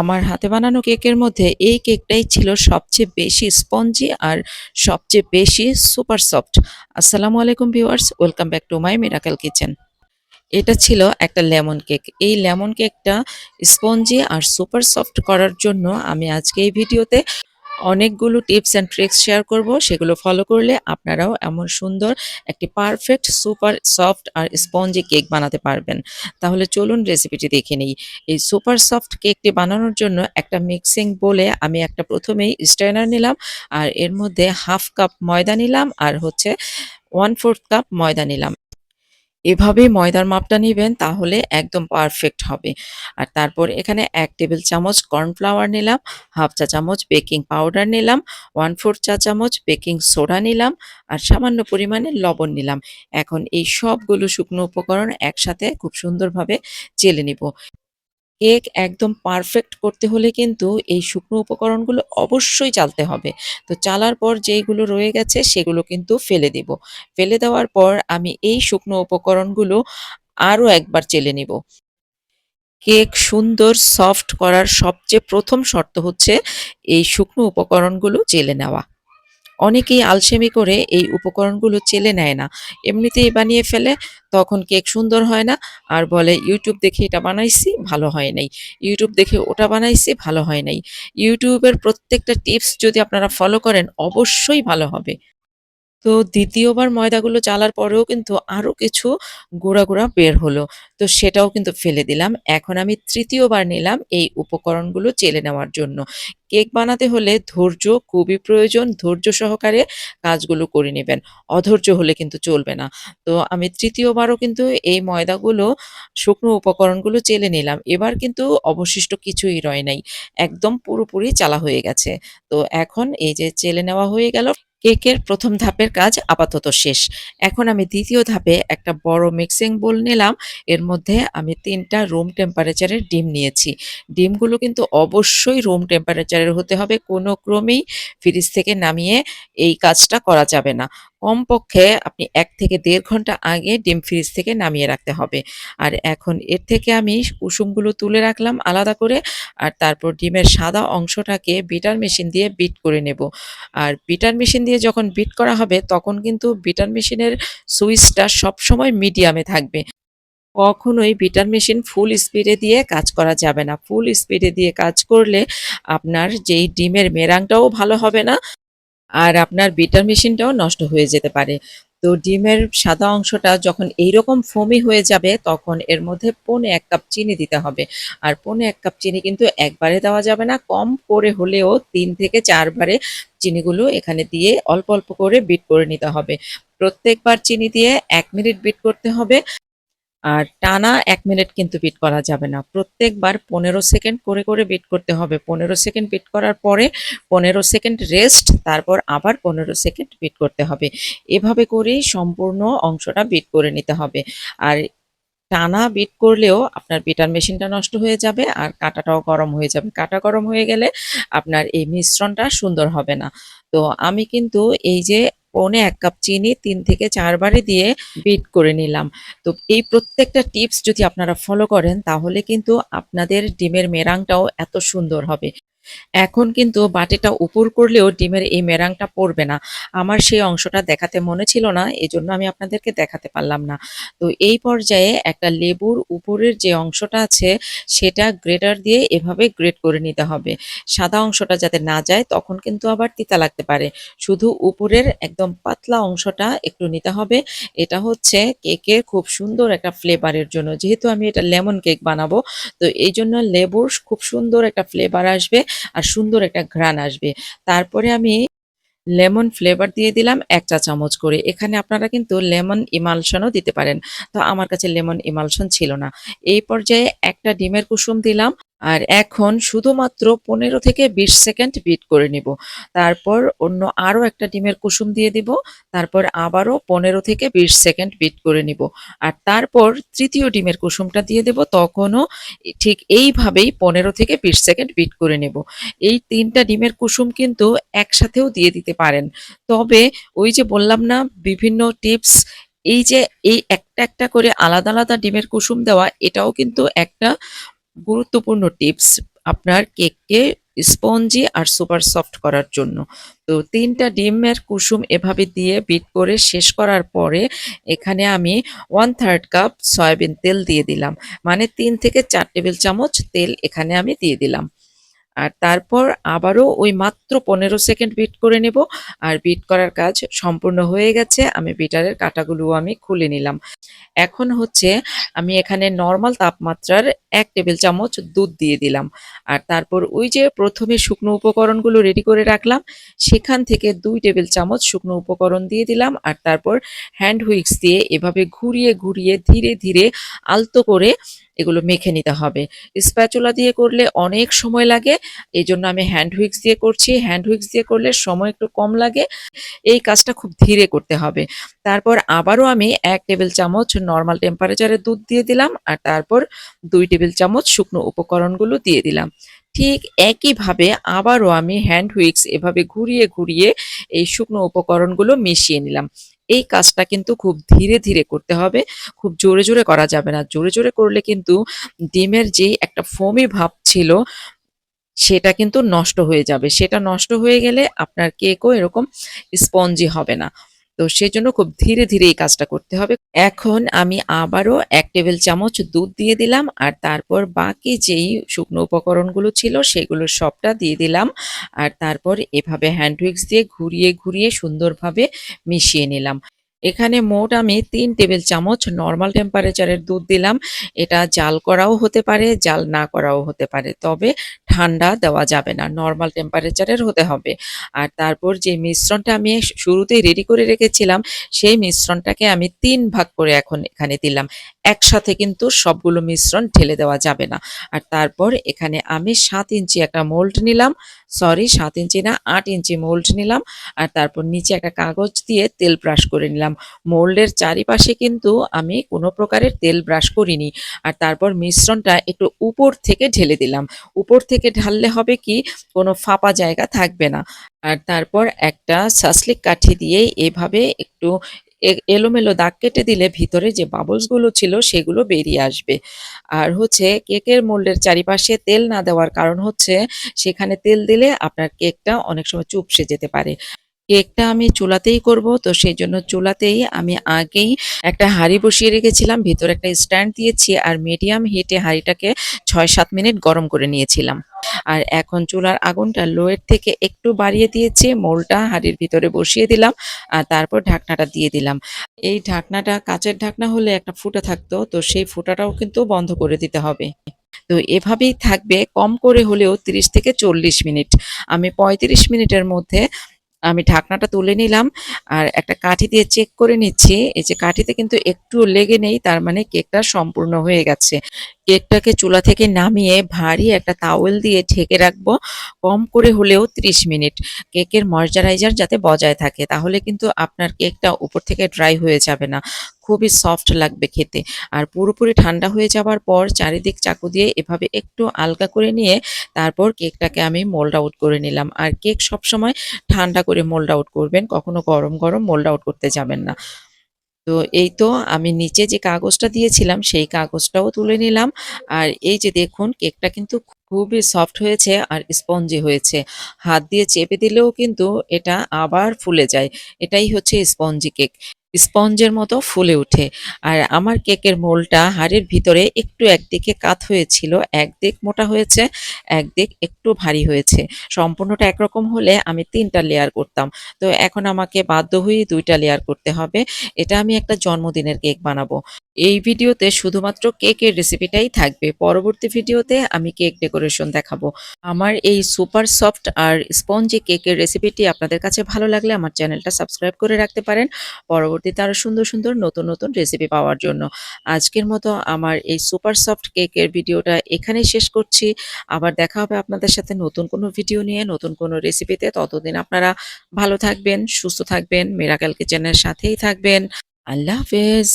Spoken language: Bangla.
আমার হাতে বানানো কেকের মধ্যে এই কেকটাই ছিল সবচেয়ে বেশি স্পঞ্জি আর সবচেয়ে বেশি সুপার সফট। আসসালামু আলাইকুম viewers, welcome back to my miracle kitchen. এটা ছিল একটা লেমন কেক। এই লেমন কেকটা স্পঞ্জি আর সুপার সফট করার জন্য আমি আজকে এই ভিডিওতে অনেকগুলো টিপস অ্যান্ড ট্রিক্স শেয়ার করব, সেগুলো ফলো করলে আপনারাও এমন সুন্দর একটি পারফেক্ট, সুপার, সফট আর স্পঞ্জি কেক বানাতে পারবেন। তাহলে চলুন রেসিপিটি দেখে নিই। এই সুপার সফট কেকটি বানানোর জন্য একটা মিক্সিং বলে আমি একটা প্রথমেই স্ট্রেনার নিলাম, আর এর মধ্যে হাফ কাপ ময়দা নিলাম, আর হচ্ছে ওয়ান ফোর্থ কাপ ময়দা নিলাম। এভাবেই ময়দার মাপটা নেবেন, তাহলে একদম পারফেক্ট হবে। আর তারপর এখানে এক টেবিল চামচ কর্নফ্লাওয়ার নিলাম হাফ চা চামচ বেকিং পাউডার নিলাম ওয়ান ফোর চা চামচ বেকিং সোডা নিলাম, আর সামান্য পরিমাণে লবণ নিলাম। এখন এই সবগুলো শুকনো উপকরণ একসাথে খুব সুন্দরভাবে চেলে নিব। কেক একদম পারফেক্ট করতে হলে কিন্তু এই শুকনো উপকরণগুলো অবশ্যই চালতে হবে। তো চালার পর যেইগুলো রয়ে গেছে সেগুলো কিন্তু ফেলে দিব। ফেলে দেওয়ার পর আমি এই শুকনো উপকরণগুলো আরও একবার চেলে নিব। কেক সুন্দর সফট করার সবচেয়ে প্রথম শর্ত হচ্ছে এই শুকনো উপকরণগুলো চেলে নেওয়া। অনেকেই আলসেমি করে এই উপকরণগুলো চেলে নেয় না। এমনিতেই বানিয়ে ফেলে, তখন কেক সুন্দর হয় না, আর বলে, ইউটিউব দেখে এটা বানাইছি, ভালো হয় নাই। ইউটিউব দেখে ওটা বানাইছি, ভালো হয় নাই। ইউটিউবের প্রত্যেকটা টিপস যদি আপনারা ফলো করেন, অবশ্যই ভালো হবে। তো দ্বিতীয়বার ময়দাগুলো চালার পরেও কিন্তু আরও কিছু গুঁড়া গুঁড়া বের হলো। তো সেটাও কিন্তু ফেলে দিলাম। এখন আমি তৃতীয়বার নিলাম এই উপকরণগুলো চেলে নেওয়ার জন্য। কেক বানাতে হলে ধৈর্য খুবই প্রয়োজন। ধৈর্য সহকারে কাজগুলো করে নেবেন। অধৈর্য হলে কিন্তু চলবে না। তো আমি তৃতীয়বারও কিন্তু এই ময়দাগুলো, শুকনো উপকরণগুলো চেলে নিলাম। এবার কিন্তু অবশিষ্ট কিছুই রয় নাই। একদম পুরোপুরি চালা হয়ে গেছে। তো এখন এই যে চেলে নেওয়া হয়ে গেল কেকের প্রথম ধাপের কাজ আপাতত শেষ। এখন আমি দ্বিতীয় ধাপে একটা বড় মিক্সিং বোল নিলাম। এর মধ্যে আমি তিনটা রুম টেম্পারেচারের ডিম নিয়েছি। ডিমগুলো কিন্তু অবশ্যই রুম টেম্পারেচারের হতে হবে, কোনো ক্রমেই ফ্রিজ থেকে নামিয়ে এই কাজটা করা যাবে না। কমপক্ষে আপনি এক থেকে দেড় ঘণ্টা আগে ডিম ফ্রিজ থেকে নামিয়ে রাখতে হবে। আর এখন এর থেকে আমি কুসুমগুলো তুলে রাখলাম আলাদা করে, আর তারপর ডিমের সাদা অংশটাকে বিটার মেশিন দিয়ে বিট করে নেব। আর বিটার মেশিন দিয়ে যখন বিট করা হবে, তখন কিন্তু বিটার মেশিনের সুইচটা সবসময় মিডিয়ামে থাকবে। কখনোই বিটার মেশিন ফুল স্পিডে দিয়ে কাজ করা যাবে না। ফুল স্পিডে দিয়ে কাজ করলে আপনার যেই ডিমের মেরাংটাও ভালো হবে না আর আপনার বিটার মেশিনটাও নষ্ট হয়ে যেতে পারে। তো ডিমের সাদা অংশটা যখন এইরকম ফোমি হয়ে যাবে, তখন এর মধ্যে পৌনে এক কাপ চিনি দিতে হবে। আর পৌনে এক কাপ চিনি কিন্তু একবারে দেওয়া যাবে না, কম করে হলেও তিন থেকে চারবারে চিনিগুলো এখানে দিয়ে অল্প অল্প করে বিট করে নিতে হবে। প্রত্যেকবার চিনি দিয়ে এক মিনিট বিট করতে হবে। আর টানা এক মিনিট কিন্তু বিট করা যাবে না। প্রত্যেকবার পনেরো সেকেন্ড করে করে বিট করতে হবে। পনেরো সেকেন্ড বিট করার পরে পনেরো সেকেন্ড রেস্ট তারপর আবার পনেরো সেকেন্ড বিট করতে হবে। এভাবে করেই সম্পূর্ণ অংশটা বিট করে নিতে হবে। আর টানা বিট করলেও আপনার বিটার মেশিনটা নষ্ট হয়ে যাবে আর কাটাটাও গরম হয়ে যাবে। কাটা গরম হয়ে গেলে আপনার এই মিশ্রণটা সুন্দর হবে না। তো আমি কিন্তু এই যে পৌনে এক কাপ চিনি তিন থেকে চারবারে দিয়ে বিট করে নিলাম। তো এই প্রত্যেকটা টিপস যদি আপনারা ফলো করেন, তাহলে কিন্তু আপনাদের ডিমের মেরাংটাও এত সুন্দর হবে। এখন কিন্তু বাটিটা উপর করলেও ডিমের এই মেরাংটা পড়বে না। আমার সেই অংশটা দেখাতে মনে ছিল না, এজন্য আমি আপনাদেরকে দেখাতে পারলাম না। তো এই পর্যায়ে একটা লেবুর উপরের যে অংশটা আছে, সেটা গ্রেটার দিয়ে এভাবে গ্রেট করে নিতে হবে। সাদা অংশটা যাতে না যায়, তখন কিন্তু আবার তিতা লাগতে পারে। শুধু উপরের একদম পাতলা অংশটা একটু নিতে হবে। এটা হচ্ছে কেকের খুব সুন্দর একটা ফ্লেভারের জন্য। যেহেতু আমি এটা লেমন কেক বানাবো, তো এই জন্য লেবুর খুব সুন্দর একটা ফ্লেভার আসবে। আর সুন্দর একটা ঘ্রাণ আসবে। তারপরে আমি লেমন ফ্লেভার দিয়ে দিলাম এক চা চামচ করে। এখানে আপনারা কিন্তু লেমন ইমালশনও দিতে পারেন। তো আমার কাছে লেমন ইমালশন ছিল না। এই পর্যায়ে একটা ডিমের কুসুম দিলাম। আর এখন শুধুমাত্র পনেরো থেকে বিশ সেকেন্ড বিট করে নিব। তারপর অন্য আরও একটা ডিমের কুসুম দিয়ে দিব। তারপর আবারও পনেরো থেকে বিশ সেকেন্ড বিট করে নিব। আর তারপর তৃতীয় ডিমের কুসুমটা দিয়ে দেব। তখনও ঠিক এইভাবেই পনেরো থেকে বিশ সেকেন্ড বিট করে নেব। এই তিনটা ডিমের কুসুম কিন্তু একসাথেও দিয়ে দিতে পারেন। তবে ওই যে বললাম না, বিভিন্ন টিপস এই যে এই একটা একটা করে আলাদা আলাদা ডিমের কুসুম দেওয়া, এটাও কিন্তু একটা গুরুত্বপূর্ণ টিপস আপনার কেককে স্পঞ্জি আর সুপার সফট করার জন্য। তো তিনটা ডিমের কুসুম এভাবে দিয়ে বিট করে শেষ করার পরে এখানে আমি ওয়ান থার্ড কাপ সয়াবিন তেল দিয়ে দিলাম। মানে তিন থেকে চার টেবিল চামচ তেল এখানে আমি দিয়ে দিলাম। আর তারপর আবারও ওই মাত্র পনেরো সেকেন্ড বিট করে নেব। আর বিট করার কাজ সম্পূর্ণ হয়ে গেছে। আমি বিটারের কাটাগুলো আমি খুলে নিলাম। এখন হচ্ছে আমি এখানে নর্মাল তাপমাত্রার এক টেবিল চামচ দুধ দিয়ে দিলাম। আর তারপর ওই যে প্রথমে শুকনো উপকরণগুলো রেডি করে রাখলাম, সেখান থেকে দুই টেবিল চামচ শুকনো উপকরণ দিয়ে দিলাম। আর তারপর হ্যান্ড হুইক্স দিয়ে এভাবে ঘুরিয়ে ঘুরিয়ে ধীরে ধীরে আলতো করে এগুলো মেখে নিতে হবে। স্প্যাচুলা দিয়ে করলে অনেক সময় লাগে এই জন্য আমি হ্যান্ড হুইক্স দিয়ে করছি। হ্যান্ড হুইক্স দিয়ে করলে সময় একটু কম লাগে। এই কাজটা খুব ধীরে করতে হবে। তারপর আবারও আমি এক টেবিল চামচ নর্মাল টেম্পারেচারে দুধ দিয়ে দিলাম আর তারপর দুই টেবিল চামচ শুকনো উপকরণগুলো দিয়ে দিলাম। ঠিক একইভাবে আবারও আমি হ্যান্ড হুইক্স এভাবে ঘুরিয়ে ঘুরিয়ে এই শুকনো উপকরণগুলো মিশিয়ে নিলাম। এই কাজটা কিন্তু খুব ধীরে ধীরে করতে হবে। খুব জোরে জোরে করা যাবে না। জোরে জোরে করলে কিন্তু ডিমের যে একটা ফোমি ভাব ছিল, সেটা কিন্তু নষ্ট হয়ে যাবে। সেটা নষ্ট হয়ে গেলে আপনার কেকও এরকম স্পঞ্জি হবে না। তো সেই জন্য খুব ধীরে ধীরে এই কাজটা করতে হবে। এখন আমি আবারও এক টেবিল চামচ দুধ দিয়ে দিলাম আর তারপর বাকি যেই শুকনো উপকরণগুলো ছিল সেগুলো সবটা দিয়ে দিলাম আর তারপর এভাবে হ্যান্ড উইক্স দিয়ে ঘুরিয়ে ঘুরিয়ে সুন্দরভাবে মিশিয়ে নিলাম। এখানে মোট আমি তিন টেবিল চামচ নর্মাল টেম্পারেচারের দুধ দিলাম। এটা জাল করাও হতে পারে, জাল না করাও হতে পারে, তবে ঠান্ডা দেওয়া যাবে না নর্মাল টেম্পারেচারের হতে হবে। আর তারপর যে মিশ্রণটা আমি শুরুতেই রেডি করে রেখেছিলাম, সেই মিশ্রণটাকে আমি তিন ভাগ করে এখন এখানে দিলাম। একসাথে কিন্তু সবগুলো মিশ্রণ ঢেলে দেওয়া যাবে না। আর তারপর এখানে আমি সাত ইঞ্চি একটা মোল্ড নিলাম। সরি সাত ইঞ্চি না, আট ইঞ্চি মোল্ড নিলাম। আর তারপর নিচে একটা কাগজ দিয়ে তেল ব্রাশ করে নিলাম। মোল্ডের চারিপাশে কিন্তু আমি কোনো প্রকারের তেল ব্রাশ করিনি। আর তারপর মিশ্রণটা একটু উপর থেকে ঢেলে দিলাম। উপর থেকে ঢাললে হবে কি, কোনো ফাঁপা জায়গা থাকবে না। আর তারপর একটা সাসলিক কাঠি দিয়ে এভাবে একটু এলোমেলো দাগ কেটে দিলে ভিতরে যে বাবলসগুলো ছিল সেগুলো বেরিয়ে আসবে। আর হচ্ছে কেকের মোল্ডের চারিপাশে তেল না দেওয়ার কারণ হচ্ছে সেখানে তেল দিলে আপনার কেকটা অনেক সময় চুপসে যেতে পারে। কেকটা আমি চুলাতেই করব, তো সেই জন্য চুলাতেই আমি আগেই একটা হাঁড়ি বসিয়ে রেখেছিলাম, ভিতরে একটা স্ট্যান্ড দিয়েছি আর মিডিয়াম হিটে হাঁড়িটাকে ছয় সাত মিনিট গরম করে নিয়েছিলাম। আর এখন চুলার আগুনটা লোয়ের থেকে একটু বাড়িয়ে দিয়েছি, মোলটা হাঁড়ির ভিতরে বসিয়ে দিলাম আর তারপর ঢাকনাটা দিয়ে দিলাম। এই ঢাকনাটা কাচের ঢাকনা হলে একটা ফুটা থাকতো, তো সেই ফুটাটাও কিন্তু বন্ধ করে দিতে হবে। তো এভাবেই থাকবে, কম করে হলেও 30 থেকে চল্লিশ মিনিট। আমি পঁয়ত্রিশ মিনিটের মধ্যে আমি ঢাকনাটা তুলে নিলাম আর একটা কাঠি দিয়ে চেক করে নিচ্ছি। এই যে কাঠিতে কিন্তু একটু লেগে নেই, তার মানে কেকটা সম্পূর্ণ হয়ে গেছে। কেকটাকে চুলা থেকে নামিয়ে ভারী একটা তাওয়েল দিয়ে ঢেকে রাখব। কম করে হলেও 30 মিনিট। কেকের ময়শ্চারাইজার যাতে বজায় থাকে, তাহলে কিন্তু আপনার কেকটা উপর থেকে ড্রাই হয়ে যাবে না। খুবই সফট লাগবে খেতে। আর পুরোপুরি ঠান্ডা হয়ে যাওয়ার পর চারিদিক চাকু দিয়ে এভাবে একটু আলগা করে নিয়ে তারপর কেকটাকে আমি মোল্ড আউট করে নিলাম। আর কেক সবসময় ঠান্ডা করে মোল্ড আউট করবেন, কখনো গরম গরম মোল্ড আউট করতে যাবেন না। তো এই তো আমি নিচে যে কাগজটা দিয়েছিলাম, সেই কাগজটাও তুলে নিলাম। আর এই যে দেখুন, কেকটা কিন্তু খুবই সফট হয়েছে আর স্পঞ্জি হয়েছে। হাত দিয়ে চেপে দিলেও কিন্তু এটা আবার ফুলে যায়। এটাই হচ্ছে স্পঞ্জি কেক। স্পঞ্জের মতো ফুলে ওঠে। আর আমার কেকের মোলটা হাড়ের ভিতরে একটু একদিকে কাত হয়েছিল, একদিক মোটা হয়েছে, একদিক একটু ভারী হয়েছে। সম্পূর্ণটা একরকম হলে আমি তিনটা লেয়ার করতাম। তো এখন আমাকে বাধ্য হয়ে দুইটা লেয়ার করতে হবে। এটা আমি একটা জন্মদিনের কেক বানাবো। এই ভিডিওতে শুধুমাত্র কেকের রেসিপিটাই থাকবে। পরবর্তী ভিডিওতে আমি কেক ডেকোরেশন দেখাবো। আমার এই সুপার সফট আর স্পঞ্জি কেকের রেসিপিটি আপনাদের কাছে ভালো লাগলে আমার চ্যানেলটা সাবস্ক্রাইব করে রাখতে পারেন। পরবর্তীতে তার সুন্দর সুন্দর নতুন নতুন রেসিপি পাওয়ার জন্য। আজকের মতো আমার এই সুপার সফট কেকের ভিডিওটা এখানে শেষ করছি। আবার দেখা হবে আপনাদের সাথে নতুন কোনো ভিডিও নিয়ে, নতুন কোনো রেসিপিতে ততদিন আপনারা ভালো থাকবেন, সুস্থ থাকবেন মেরাকাল কিচেনের সাথেই থাকবেন। আল্লাহ হাফেজ।